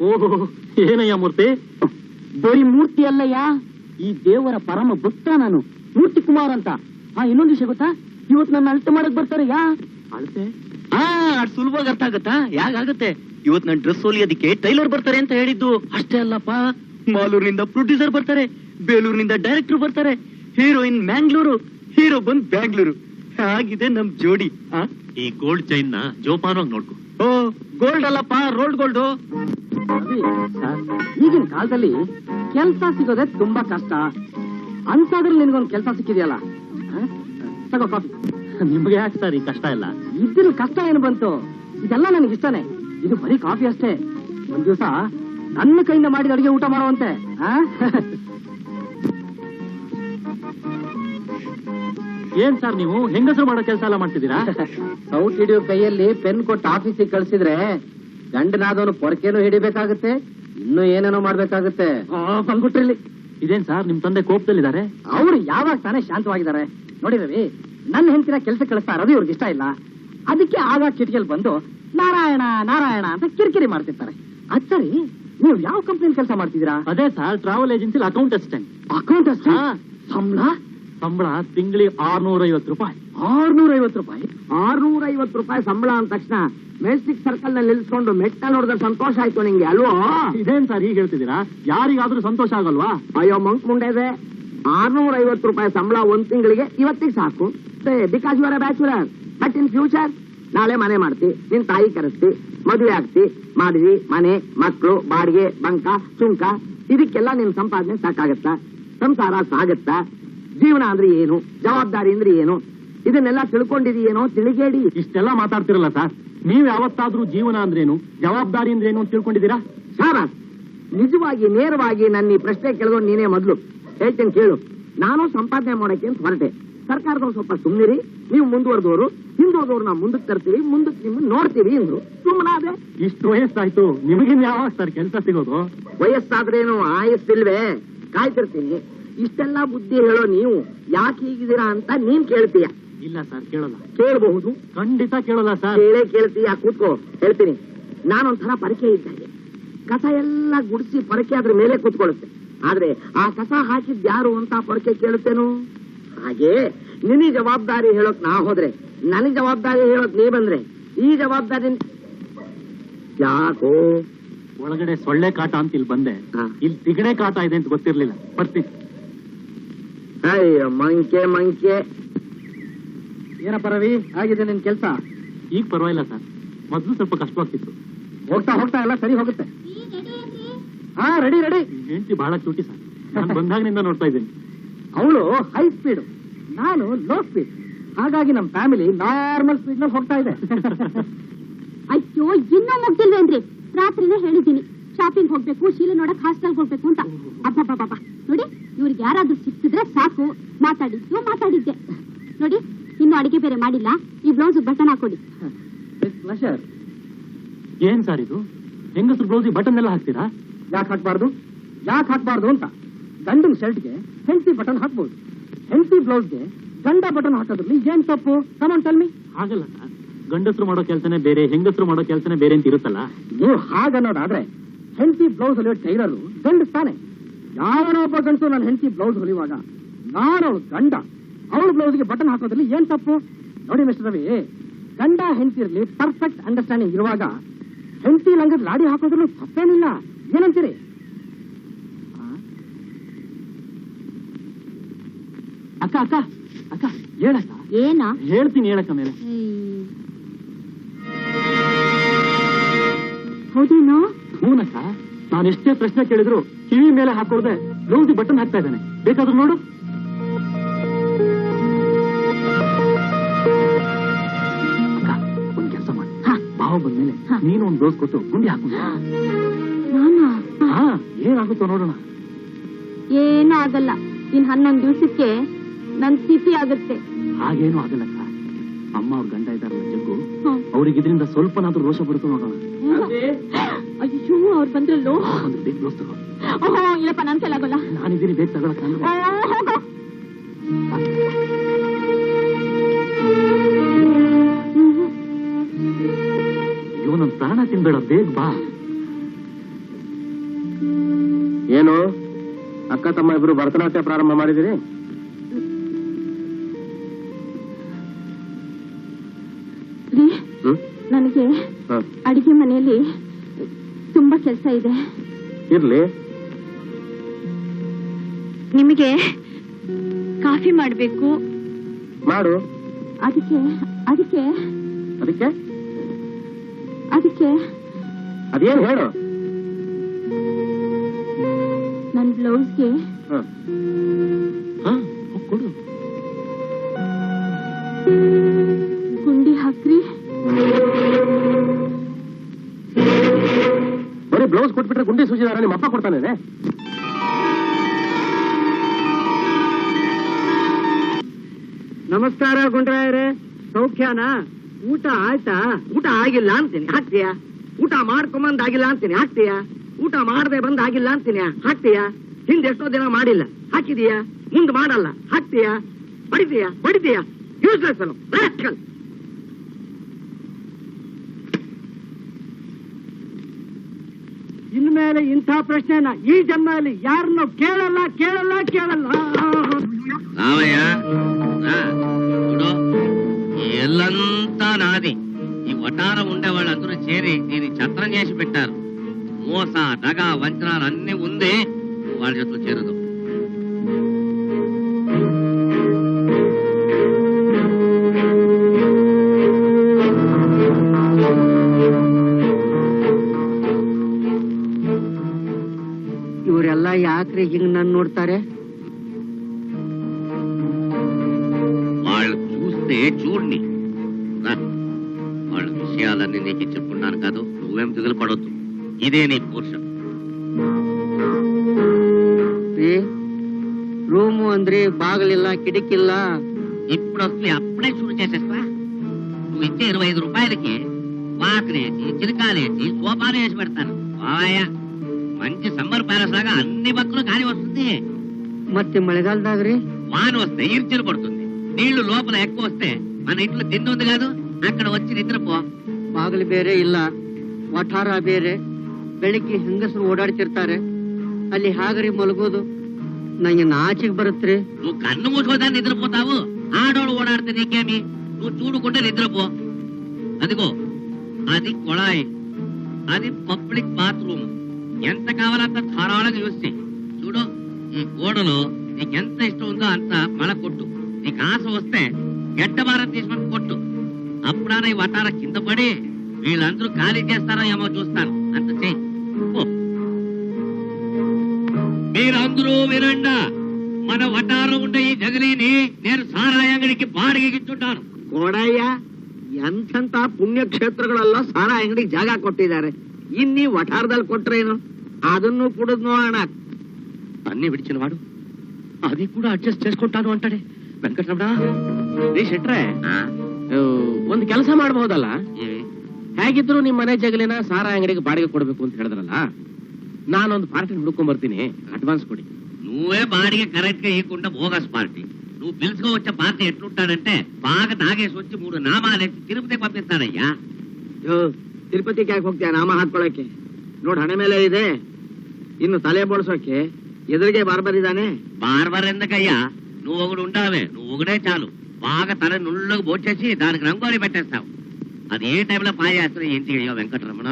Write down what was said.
ಓಹೋ ಏನಯ್ಯ ಮೂರ್ತಿ? ಬರೀ ಮೂರ್ತಿ ಅಲ್ಲಯ್ಯ. ಈ ದೇವರ ಪರಮ ಭಕ್ತ ನಾನು. ಮೂರ್ತಿ ಕುಮಾರ್ ಅಂತ. ಹಾ ಇನ್ನೊಂದು ವಿಷಯ ಗೊತ್ತಾ? ಇವತ್ತು ನನ್ನ ಅಳತೆ ಮಾಡಕ್ ಬರ್ತಾರೆ ಯಾ ಅಳತೆ? ಹಾ ಅಷ್ಟ್ ಸುಲಭವಾಗಿ ಅರ್ಥ ಆಗತ್ತಾ? ಯಾಕಾಗತ್ತೆ ಇವತ್ ನನ್ನ ಡ್ರೆಸ್ ಹೊಲಿಯೋದಕ್ಕೆ ಟೈಲರ್ ಬರ್ತಾರೆ ಅಂತ ಹೇಳಿದ್ದು. ಅಷ್ಟೇ ಅಲ್ಲಪ್ಪ ಮಾಲೂರಿನಿಂದ ಪ್ರೊಡ್ಯೂಸರ್ ಬರ್ತಾರೆ ಬೇಲೂರಿನಿಂದ ಡೈರೆಕ್ಟರ್ ಬರ್ತಾರೆ ಹೀರೋಯಿನ್ ಮ್ಯಾಂಗ್ಳೂರು ಹೀರೋ ಬಂದ್ ಬ್ಯಾಂಗ್ಳೂರು. ಆಗಿದೆ ನಮ್ ಜೋಡಿ ಆ? ಈ ಗೋಲ್ಡ್ ಚೈನ್ನ ಜೋಪಾನವಾಗಿ ನೋಡ್ಕೊ. ಓ ಗೋಲ್ಡ್ ಅಲ್ಲಪ್ಪ ರೋಲ್ಡ್ ಗೋಲ್ಡ್ ಅದೇ, ಈಗಿನ ಕಾಲದಲ್ಲಿ ಕೆಲಸ ಸಿಗೋದೇ ತುಂಬಾ ಕಷ್ಟ. ಅಂತಾದ್ರೂ ನಿನ್ಗೊಂದು ಕೆಲಸ ಸಿಕ್ಕಿದೆಯಲ್ಲ? ತಗೋ ಕಾಫಿ. ನಿಮ್ಗೆ ಯಾಕೆ ಸರ್ ಈ ಕಷ್ಟ ಇಲ್ಲ ಇದ್ರೂ ಕಷ್ಟ ಏನು ಬಂತು? ಇದೆಲ್ಲ ನನಗೆ ಇಷ್ಟನೇ. ಇದು ಬರೀ ಕಾಫಿ ಅಷ್ಟೇ. ಒಂದ್ ದಿವಸ ನನ್ನ ಕೈಯಿಂದ ಮಾಡಿದ ಅಡಿಗೆ ಊಟ ಮಾಡುವಂತೆ? ಏನ್ ಸರ್ ನೀವು? ಹೆಂಗಸರು ಮಾಡೋ ಕೆಲಸ ಎಲ್ಲ ಮಾಡ್ತಿದ್ದೀರಾ? ಸೌಟ್ ಹಿಡಿಯೋ ಕೈಯಲ್ಲಿ ಪೆನ್ ಕೊಟ್ಟು ಆಫೀಸಿಗೆ ಕಳ್ಸಿದ್ರೆ ಗಂಡನಾದವನು ಪೊರಕೆನೂ ಹಿಡಿಬೇಕಾಗುತ್ತೆ ಇನ್ನು ಏನೇನೋ ಮಾಡ್ಬೇಕಾಗುತ್ತೆ. ಬಂದ್ಬಿಟ್ರಿ ಇದೇನ್ ಸರ್ ನಿಮ್ ತಂದೆ ಕೋಪದಲ್ಲಿದ್ದಾರೆ? ಅವ್ರು ಯಾವಾಗ ತಾನೇ ಶಾಂತವಾಗಿದ್ದಾರೆ? ನೋಡಿ ರವಿ ನನ್ನ ಹೆಂಡತಿನ ಕೆಲಸ ಕಳಿಸ್ತಾ ಇರೋದು ಇವ್ರಿಗೆ ಇಷ್ಟ ಇಲ್ಲ. ಅದಕ್ಕೆ ಆಗ ಕಿಟಕಿಯಲ್ಲಿ ಬಂದು ನಾರಾಯಣ ನಾರಾಯಣ ಅಂತ ಕಿರಿಕಿರಿ ಮಾಡ್ತಿರ್ತಾರೆ. ಅದ್ ಸರಿ ನೀವು ಯಾವ ಕಂಪ್ನಿಯಲ್ಲಿ ಕೆಲಸ ಮಾಡ್ತಿದ್ದೀರಾ? ಅದೇ sir travel agency account assistant account assistant. ಸಂಬಳ? ಸಂಬಳ ತಿಂಗಳಿಗೆ ಆರ್ನೂರ ಐವತ್ತು ರೂಪಾಯಿ. ಆರ್ನೂರ ಐವತ್ತು ರೂಪಾಯಿ. ಆರ್ನೂರ ಐವತ್ತು ರೂಪಾಯಿ ಸಂಬಳ ಅಂದ ತಕ್ಷಣ ಮೆಜೆಸ್ಟಿಕ್ ಸರ್ಕಲ್ನಲ್ಲಿ ನಿಲ್ಸ್ಕೊಂಡು ಮೆಟ್ಟ ನೋಡಿದ್ರೆ ಸಂತೋಷ ಆಯ್ತು ನಿಂಗೆ ಅಲ್ವೋ? ಇದೇನ್ ಸರ್ ಹೀಗೆ ಹೇಳ್ತಿದ್ದೀರಾ? ಯಾರಿಗಾದ್ರೂ ಸಂತೋಷ ಆಗಲ್ವಾ? ಅಯ್ಯೋ ಮಂಕ್ ಮುಂಡೆದೆ ಆರ್ನೂರ ಐವತ್ತು ರೂಪಾಯಿ ಸಂಬಳ ಒಂದ್ ತಿಂಗಳಿಗೆ ಇವತ್ತಿಗೆ ಸಾಕು. Because your bachelor but in future ನಾಳೆ ಮನೆ ಮಾಡ್ತಿ ನಿನ್ ತಾಯಿ ಕರೆಸ್ತಿ ಮದುವೆ ಆಗ್ತಿ ಮಾಡಿದ್ವಿ ಮನೆ ಮಕ್ಕಳು ಬಾಡಿಗೆ ಬಂಕ ಸುಂಕ ಇದಕ್ಕೆಲ್ಲ ನಿನ್ ಸಂಪಾದನೆ ಸಾಕಾಗತ್ತಾ? ಸಂಸಾರ ಸಾಗತ್ತಾ? ಜೀವನ ಅಂದ್ರೆ ಏನು? ಜವಾಬ್ದಾರಿ ಅಂದ್ರೆ ಏನು? ಇದನ್ನೆಲ್ಲ ತಿಳ್ಕೊಂಡಿದೀಯೇನೋ ತಿಳಿಗೇಡಿ. ಇಷ್ಟೆಲ್ಲ ಮಾತಾಡ್ತಿರಲ್ಲ ಸರ್. ನೀವ್ ಯಾವತ್ತಾದ್ರೂ ಜೀವನ ಅಂದ್ರೇನು ಜವಾಬ್ದಾರಿ ಅಂದ್ರೇನು ಅಂತ ತಿಳ್ಕೊಂಡಿದ್ದೀರಾ? ಸರ್ ನಿಜವಾಗಿ ನೇರವಾಗಿ ನನ್ನ ಈ ಪ್ರಶ್ನೆ ಕೇಳಿದ್ರು ನೀನೇ ಮೊದಲು. ಹೇಳ್ತೇನೆ ಕೇಳು. ನಾನು ಸಂಪಾದನೆ ಮಾಡಕ್ಕೆ ಅಂತ ಹೊರಟೆ. ಸರ್ಕಾರದವ್ರು ಸ್ವಲ್ಪ ಸುಮ್ಮನಿರಿ ನೀವು ಮುಂದುವರೆದವರು ಹಿಂದುವರೆದವ್ರು ನಾವು ಮುಂದಕ್ಕೆ ತರ್ತೀವಿ ಮುಂದಕ್ಕೆ ನಿಮ್ಮನ್ನ ನೋಡ್ತೀವಿ ಅಂದ್ರು. ಸುಮ್ಮನಾದೆ ಇಷ್ಟು ವಯಸ್ಸಾಯ್ತು ನಿಮಗಿನ್ ಯಾವಾಗ ಸರ್ ಕೆಲಸ ಸಿಗೋದು? ವಯಸ್ಸಾದ್ರೇನು ಆಯಸ್ಸಿಲ್ವೇ? ಕಾಯ್ತಿರ್ತೀನಿ. ಇಷ್ಟೆಲ್ಲ ಬುದ್ಧಿ ಹೇಳೋ ನೀವು ಯಾಕೆ ಹೀಗಿದ್ದೀರಾ ಅಂತ ನೀನ್ ಕೇಳ್ತೀಯ. ಇಲ್ಲ ಸರ್ ಕೇಳಲ್ಲ. ಕೇಳಬಹುದು. ಖಂಡಿತ ಕೇಳಲ್ಲ ಸರ್. ಕೇಳೇ ಕೇಳ್ತೀಯ ಕೂತ್ಕೋ ಹೇಳ್ತೀನಿ. ನಾನೊಂಥರ ಪರಕೆ ಇದ್ದಾಗೆ ಕಸ ಎಲ್ಲ ಗುಡಿಸಿ ಪರಕೆ ಅದ್ರ ಮೇಲೆ ಕೂತ್ಕೊಳ್ಳುತ್ತೆ. ಆದ್ರೆ ಆ ಕಸ ಹಾಕಿದ್ ಯಾರು ಅಂತ ಪರಕೆ ಕೇಳುತ್ತೇನು? ಹಾಗೆ ನಿನ್ನ ಜವಾಬ್ದಾರಿ ಹೇಳೋಕ್ ನಾ ಹೋದ್ರೆ ನನ್ನ ಜವಾಬ್ದಾರಿ ಹೇಳೋಕ್ ನೀ ಬಂದ್ರೆ ಈ ಜವಾಬ್ದಾರಿ ಯಾಕೋ? ಒಳಗಡೆ ಸೊಳ್ಳೆ ಕಾಟ ಅಂತ ಇಲ್ಲಿ ಬಂದೆ. ಇಲ್ಲಿ ತಿಗಡೆ ಕಾಟ ಇದೆ ಅಂತ ಗೊತ್ತಿರ್ಲಿಲ್ಲ. ಬರ್ತೀನಿ. ಅಯ್ಯೋ ಮಂಕೆ ಮಂಕೆ. ಏನಪ್ಪ ರವಿ? ಆಗಿದೆ ನಿನ್ ಕೆಲಸ? ಈಗ ಪರವಾಗಿಲ್ಲ ಸರ್. ಮೊದಲು ಸ್ವಲ್ಪ ಕಷ್ಟವಾಗ್ತಿತ್ತು. ಹೋಗ್ತಾ ಹೋಗ್ತಾ ಎಲ್ಲ ಸರಿ ಹೋಗುತ್ತೆ. ಹಾ ರೆಡಿ ರೆಡಿ ಹೆಂಡತಿ ಬಹಳ ಚೂಟಿ ಸರ್. ನಾನು ಬಂದಾಗಿನಿಂದ ನೋಡ್ತಾ ಇದ್ದೀನಿ. ಅವಳು ಹೈ ಸ್ಪೀಡ್ ನಾನು ಲೋ ಸ್ಪೀಡ್ ಹಾಗಾಗಿ ನಮ್ಮ ಫ್ಯಾಮಿಲಿ ನಾರ್ಮಲ್ ಸ್ಪೀಡ್ನಲ್ಲಿ ಹೋಗ್ತಾ ಇದೆ. ಅಯ್ಯೋ ಇನ್ನೂ ಮುಗ್ದಿಲ್ವೇನ್ರಿ ರಾತ್ರಿನೇ ಹೇಳಿದ್ದೀನಿ. ಶಾಪಿಂಗ್ ಹೋಗ್ಬೇಕು ಶೀಲೆ ನೋಡಕ್ ಹಾಸ್ಟೆಲ್ ಹೋಗ್ಬೇಕು ಅಂತ. ಅಬ್ಬಬ್ಬಬ್ಬ ನೋಡಿ ಇವ್ರಿಗೆ ಯಾರಾದ್ರೂ ಸಿಕ್ಕಿದ್ರೆ ಸಾಕು. ಮಾತಾಡಿದ್ದು ಮಾತಾಡಿದ್ದೆ. ನೋಡಿ ಇನ್ನು ಅಡಿಗೆ ಬೇರೆ ಮಾಡಿಲ್ಲ. ಈ ಬ್ಲೌಸ್ ಬಟನ್ ಹಾಕೊಡಿ. ಏನ್ ಸರ್ ಇದು? ಹೆಂಗಸರು ಬ್ಲೌಸ್ ಬಟನ್ ಎಲ್ಲ ಹಾಕ್ತೀರಾ? ಯಾಕೆ ಹಾಕ್ಬಾರ್ದು? ಯಾಕೆ ಹಾಕ್ಬಾರ್ದು ಅಂತ. ಗಂಡನ ಶರ್ಟ್ಗೆ ಹೆಂಡತಿ ಬಟನ್ ಹಾಕ್ಬೋದು. ಹೆಂಡತಿ ಬ್ಲೌಸ್ಗೆ ಗಂಡ ಬಟನ್ ಹಾಕೋದ್ರಲ್ಲಿ ಏನ್ ತಪ್ಪು? ಕಮಾನ್ ಟೆಲ್ ಮಿ ಹಾಗಲ್ಲ ಸರ್ ಗಂಡಸರು ಮಾಡೋ ಕೆಲಸನೇ ಬೇರೆ ಹೆಂಗಸರು ಮಾಡೋ ಕೆಲಸನೇ ಬೇರೆ ಅಂತ ಇರುತ್ತಲ್ಲ. ನೀವು ಹಾಗನ್ನೋದಾದ್ರೆ ಹೆಂಡತಿ ಬ್ಲೌಸ್ ಹೊಲಿಯೋ ಟೈಲರು ಗಂಡಸ್ತಾನೆ. ಯಾವನೋ ಒಬ್ಬ ಗಂಡಸು ನನ್ನ ಹೆಂಡತಿ ಬ್ಲೌಸ್ ಹೊಲಿಯುವಾಗ ನಾನು ಗಂಡ. ಅವಳ ಬ್ಲೌಸ್ಗೆ ಬಟನ್ ಹಾಕೋದ್ರಲ್ಲಿ ಏನ್ ತಪ್ಪು? ನೋಡಿ ಮಿಸ್ಟರ್ ರವಿ ಗಂಡ ಹೆಂಡತಿರ್ಲಿ ಪರ್ಫೆಕ್ಟ್ ಅಂಡರ್ಸ್ಟ್ಯಾಂಡಿಂಗ್ ಇರುವಾಗ ಹೆಂಡತಿ ಲಂಗದ ಲಾಡಿ ಹಾಕೋದ್ರಲ್ಲೂ ತಪ್ಪೇನಿಲ್ಲ. ಏನಂತೀರಿ? ಅಕ್ಕ ಅಕ್ಕ ಅಕ್ಕ ಹೇಳಕ್ಕ. ಏನ? ಹೇಳ್ತೀನಿ ಹೇಳಕ್ಕ ಮೇಲೆ. ಹೌದೇನೋ? ಹೂನಕ್ಕ ನಾನು ಎಷ್ಟೇ ಪ್ರಶ್ನೆ ಕೇಳಿದ್ರು ಕಿವಿ ಮೇಲೆ ಹಾಕೋದೆ ಬ್ಲೌಸಿ ಬಟನ್ ಹಾಕ್ತಾ ಇದ್ದಾನೆ. ಬೇಕಾದ್ರೂ ನೋಡು. ಬಂದ ಬಂದ್ಮೇಲೆ. ನೀನು ಒಂದು ಡೋಸ್ ಕೊಟ್ಟು ಗುಂಡಿ ಹಾಕು ಹಾ. ಏನಾಗುತ್ತೋ ನೋಡೋಣ. ಏನೂ ಆಗಲ್ಲ. ಇನ್ ಹನ್ನೊಂದು ದಿವಸಕ್ಕೆ ನನ್ ಸ್ಥಿತಿ ಆಗುತ್ತೆ. ಹಾಗೇನು ಆಗಲ್ಲಕ್ಕ ಅಮ್ಮ ಅವ್ರ ಗಂಡ ಇದ್ದಾರಲ್ಲ ಜಗ್ಗು. ಅವ್ರಿಗೆ ಇದರಿಂದ ಸ್ವಲ್ಪನಾದ್ರೂ ರೋಷ ಬರುತ್ತೆ ನೋಡೋಣ. ಅಯ್ಯೋ ಅವ್ರು ಬಂದ್ರಲ್ಲೋ? ಬೇಗ ಓಹೋ ಇಲ್ಲಪ್ಪ ನನ್ ಕೈಲಾಗಲ್ಲ. ನಾನಿದ್ದೀನಿ ಬೇಗ ತಗೊಳಕ್ಕ ಪ್ರಾಣ ತಿನ್ಬೇಡ ಬೇಗ ಬಾ. ಏನು? ಅಕ್ಕ ತಮ್ಮ ಇಬ್ರು ಭರತನಾಟ್ಯ ಪ್ರಾರಂಭ ಮಾಡಿದಿರಿ ರೀ ನನಗೆ. ಅಡಿಗೆ ಮನೆಯಲ್ಲಿ ತುಂಬಾ ಕೆಲಸ ಇದೆ. ಇರ್ಲಿ. ನಿಮಗೆ ಕಾಫಿ ಮಾಡಬೇಕು. ಮಾಡು. ಅದಕ್ಕೆ ಅದಕ್ಕೆ ಅದಕ್ಕೆ? ಅದಕ್ಕೆ ಅದೇನು ಹೇಳು? ನನ್ನ ಬ್ಲೌಸ್ಗೆ ಹ. ಹಾ ಕೊಡು. ಗುಂಡಿ ಹಾಕ್ರಿ. ಬರೀ ಬ್ಲೌಸ್ ಕೊಟ್ಬಿಟ್ರೆ ಗುಂಡಿ ಸೂಚಿದಾರ ನಿಮ್ಮ ಅಪ್ಪ ಕೊಡ್ತಾನೆ ನಮಸ್ಕಾರ ಗುಂಡ್ರಾಯರೇ. ಸೌಖ್ಯನಾ? ಊಟ ಆಯ್ತಾ? ಊಟ ಆಗಿಲ್ಲ ಅಂತೀನಿ. ಹಾಕ್ತೀಯಾ? ಊಟ ಮಾಡ್ಕೊಂಬಂದ್ ಆಗಿಲ್ಲ ಅಂತೀನಿ. ಹಾಕ್ತೀಯಾ? ಊಟ ಮಾಡದೆ ಬಂದ್ ಆಗಿಲ್ಲ ಅಂತೀನಿ. ಹಾಕ್ತೀಯಾ? ಹಿಂದೆ ಎಷ್ಟೋ ದಿನ ಮಾಡಿಲ್ಲ. ಹಾಕಿದೀಯಾ? ಮುಂದ್ ಮಾಡಲ್ಲ. ಹಾಕ್ತೀಯಾ? ಬಡಿತೀಯಾ? ಬಡಿತೀಯಾ? ಯೂಸ್ಲೆಸ್ ಅಲ್ಲ ಪ್ರಾಕ್ಟಿಕಲ್ ಇನ್ಮೇಲೆ ಇಂಥ ಪ್ರಶ್ನೆನ ಈ ಜನ್ಮದಲ್ಲಿ ಯಾರನ್ನು ಕೇಳಲ್ಲ ಕೇಳಲ್ಲ ಕೇಳಲ್ಲ. ಎಲ್ಲನ್ನೂ వటారం ఉండే వాళ్ళందరూ చేరి దీన్ని ఛత్రం చేసి పెట్టారు మోస డగ వంచనాలు అన్ని ఉంది నువ్వు వాళ్ళ చేతిలో చేరదు ಇವರೆಲ್ಲ ಯಾಕ್ರಿ ಹಿಂಗ್ ನನ್ ನೋಡ್ತಾರೆ వాళ్ళు చూస్తే చూడని ఇదే నీ పురుషం ರೂಮು ಅಂದ್ರೆ ಬಾಗಿಲಿಲ್ಲ ಕಿಟಕಿಲ್ಲ ఇప్పుడు వస్తుంది అప్పుడే చూడు చేసేస్తా నువ్వు ఇచ్చే ఇరవై ఐదు రూపాయలకి వాకనేసి చిరకాలేసి సోపాలు వేసి పెడతాను బావయ్య మంచి సమ్మర్ ప్యాలెస్ లాగా అన్ని పక్కలు గాలి వస్తుంది ಮತ್ತೆ ಮಳೆಗಾಲದಾಗ್ರಿ వాన వస్తే ఈర్చిలు పడుతుంది నీళ్లు లోపల ఎక్కువ వస్తే మన ఇంట్లో తిండి ఉంది కాదు అక్కడ వచ్చి నిద్రపో ಬಾಗಿಲು ಬೇರೆ ಇಲ್ಲ ವಠಾರ ಬೇರೆ ಬೆಳಿಗ್ಗೆ ಹೆಂಗಸರು ಓಡಾಡ್ತಿರ್ತಾರೆ ಅಲ್ಲಿ ಹಾಗರಿ ಮಲಗೋದು ನಂಗೆ ನಾಚಿಗೆ ಬರುತ್ತ್ರಿ నువ్వు కన్ను మూసుకోదా నిద్రపోతావు ఆడోడు ఓడాడితే నీకేమి నువ్వు చూడుకుంటే నిద్రపో అదిగో అది కొళాయి అది పబ్లిక్ బాత్రూమ్ ఎంత కావాలంత ధారాళంగా యూస్ చేయి చూడు ఈ గోడలో నీకెంత ఇష్టం ఉందో అంత మల కొట్టు నీకు ఆశ వస్తే గడ్డ భారం తీసుకొని కొట్టు అప్పుడాన ఈ వటార కింద పడి వీళ్ళందరూ ఖాళీ చేస్తారో ఏమో చూస్తాను అంత చెయ్యి మీరందరూ వినండా మన వటారం ఉండే ఈ జగలిని నేను సారాయంగడికి ಬಾಡಿಗೆಗಿಟ್ಟುಂಟಾನು ಕೋಡಯ್ಯ ಎಂಥಂತ ಪುಣ್ಯಕ್ಷೇತ್ರಗಳೆಲ್ಲ ಸಾರ ಅಂಗಡಿಗೆ ಜಾಗ ಕೊಟ್ಟಿದ್ದಾರೆ. ಇನ್ನೀ ವಠಾರದಲ್ಲಿ ಕೊಟ್ರೇನು? ಅದನ್ನೂ ಕುಡಿದ್ ನೋಡಣ. అన్నీ విడిచిన వాడు అది ಅಡ್ಜಸ್ಟ್ చేసుకుంటాను ಅಂತಾನೆ ವೆಂಕಟರಮಣ ರೀ ಶೆಟ್ರೆ ಒಂದು ಕೆಲಸ ಮಾಡಬಹುದಲ್ಲ ಹೇಗಿದ್ರು ನಿಮ್ಮ ಮನೆ ಜಗಲಿನ ಸಾರ ಅಂಗಡಿಗೆ ಬಾಡಿಗೆ ಕೊಡಬೇಕು ಅಂತ ಹೇಳಿದ್ರಲ್ಲ? ನಾನೊಂದು ಪಾರ್ಟಿ ಹುಡ್ಕೊಂಡ್ಬರ್ತೀನಿ అడ్వాన్స్ ಕೊಡಿ. నువ్వే బాడీగా కరెక్ట్గా ఇవ్వకుండా బోగస్ పార్టీ. నువ్వు పిలుచుకో వచ్చే పార్టీ ఎట్లుంటాడంటే బాగా తాగేసి వచ్చి మూడు నామాలేసి తిరుపతికి పంపిస్తాడయ్యా. ತಿರುಪತಿಗೆ ಯಾಕೆ ಹೋಗ್ತೀಯ ನಾಮ ಹಾಕೊಳ್ಳೋಕೆ ನೋಡ್ ಹಣೆ ಮೇಲೆ ಇದೆ ಇನ್ನು ತಲೆ ಬೋಳ್ಸೋಕೆ ಎದುರಿಗೆ ಬಾರ್ಬರ್ ಇದ್ದಾನೆ బార్బర్ ఎందుకయ్యా? నువ్వు ఒకడు ఉండావే నువ్వు ఒకడే చాలు. బాగా తల నుళ్ళకు బోచేసి దానికి రంగోలి పెట్టేస్తావు. అది ఏ టైంలో పాయ చేస్తావు ఏం చెయ్యో వెంకటరమణ?